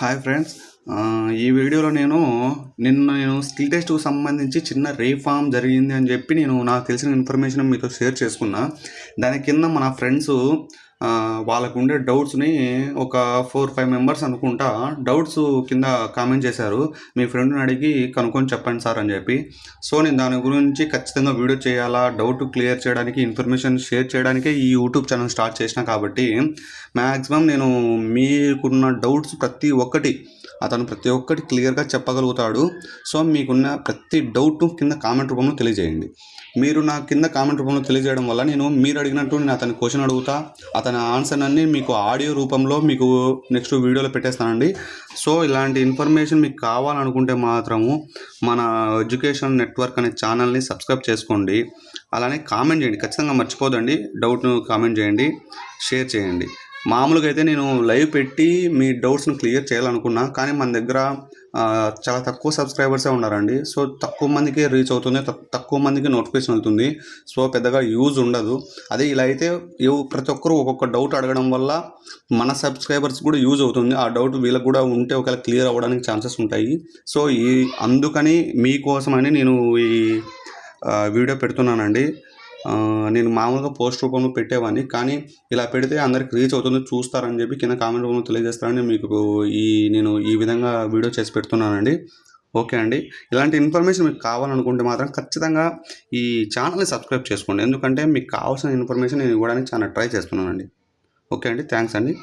Hi friends. ఈ వీడియోలో నేను నిన్న నేను స్కిల్ టెస్ట్కు సంబంధించి చిన్న రీఫామ్ జరిగింది అని చెప్పి నేను నాకు తెలిసిన ఇన్ఫర్మేషన్ మీతో షేర్ చేసుకున్నా. దాని కింద మన ఫ్రెండ్స్ వాళ్ళకు ఉండే డౌట్స్ని ఒక ఫోర్ ఫైవ్ మెంబర్స్ అనుకుంటా డౌట్స్ కింద కామెంట్ చేశారు. మీ ఫ్రెండ్ని అడిగి కనుక్కొని చెప్పండి సార్ అని చెప్పి. సో నేను దాని గురించి ఖచ్చితంగా వీడియో చేయాలా డౌట్ క్లియర్ చేయడానికి ఇన్ఫర్మేషన్ షేర్ చేయడానికే ఈ యూట్యూబ్ ఛానల్ స్టార్ట్ చేసిన కాబట్టి మ్యాక్సిమం నేను మీకున్న డౌట్స్ ప్రతి ఒక్కటి అతను ప్రతి ఒక్కటి క్లియర్గా చెప్పగలుగుతాడు. సో మీకున్న ప్రతి డౌట్ కింద కామెంట్ రూపంలో తెలియజేయండి. మీరు నా కింద కామెంట్ రూపంలో తెలియజేయడం వల్ల నేను మీరు అడిగినట్టు నేను అతని క్వశ్చన్ అడుగుతా అతని ఆన్సర్ అన్ని మీకు ఆడియో రూపంలో మీకు నెక్స్ట్ వీడియోలో పెట్టేస్తానండి. సో ఇలాంటి ఇన్ఫర్మేషన్ మీకు కావాలనుకుంటే మాత్రము మన ఎడ్యుకేషన్ నెట్వర్క్ అనే ఛానల్ని సబ్స్క్రైబ్ చేసుకోండి. అలానే కామెంట్ చేయండి. ఖచ్చితంగా మర్చిపోదండి. డౌట్ను కామెంట్ చేయండి. షేర్ చేయండి. మామూలుగా అయితే నేను లైవ్ పెట్టి మీ డౌట్స్ను క్లియర్ చేయాలనుకున్నా కానీ మన దగ్గర చాలా తక్కువ సబ్స్క్రైబర్సే ఉన్నారండి. సో తక్కువ మందికి రీచ్ అవుతుంది తక్కువ మందికి నోటిఫికేషన్ వెళ్తుంది. సో పెద్దగా యూజ్ ఉండదు. అదే ఇలా అయితే ప్రతి ఒక్కరు ఒక్కొక్క డౌట్ అడగడం వల్ల మన సబ్స్క్రైబర్స్ కూడా యూజ్ అవుతుంది. ఆ డౌట్ వీళ్ళకి కూడా ఉంటే ఒకవేళ క్లియర్ అవ్వడానికి ఛాన్సెస్ ఉంటాయి. సో ఈ అందుకని మీకోసమని నేను ఈ వీడియో పెడుతున్నానండి. నేను మామూలుగా పోస్ట్ రూపంలో పెట్టేవాడిని కానీ ఇలా పెడితే అందరికి రీచ్ అవుతుంది చూస్తారని చెప్పి కింద కామెంట్ రూపంలో తెలియజేస్తారని మీకు ఈ నేను ఈ విధంగా వీడియో చేసి పెడుతున్నానండి. ఓకే అండి. ఇలాంటి ఇన్ఫర్మేషన్ మీకు కావాలనుకుంటే మాత్రం ఖచ్చితంగా ఈ ఛానల్ని సబ్స్క్రైబ్ చేసుకోండి. ఎందుకంటే మీకు కావాల్సిన ఇన్ఫర్మేషన్ నేను ఇవ్వడానికి చాలా ట్రై చేస్తున్నానండి. ఓకే అండి. థ్యాంక్స్ అండి.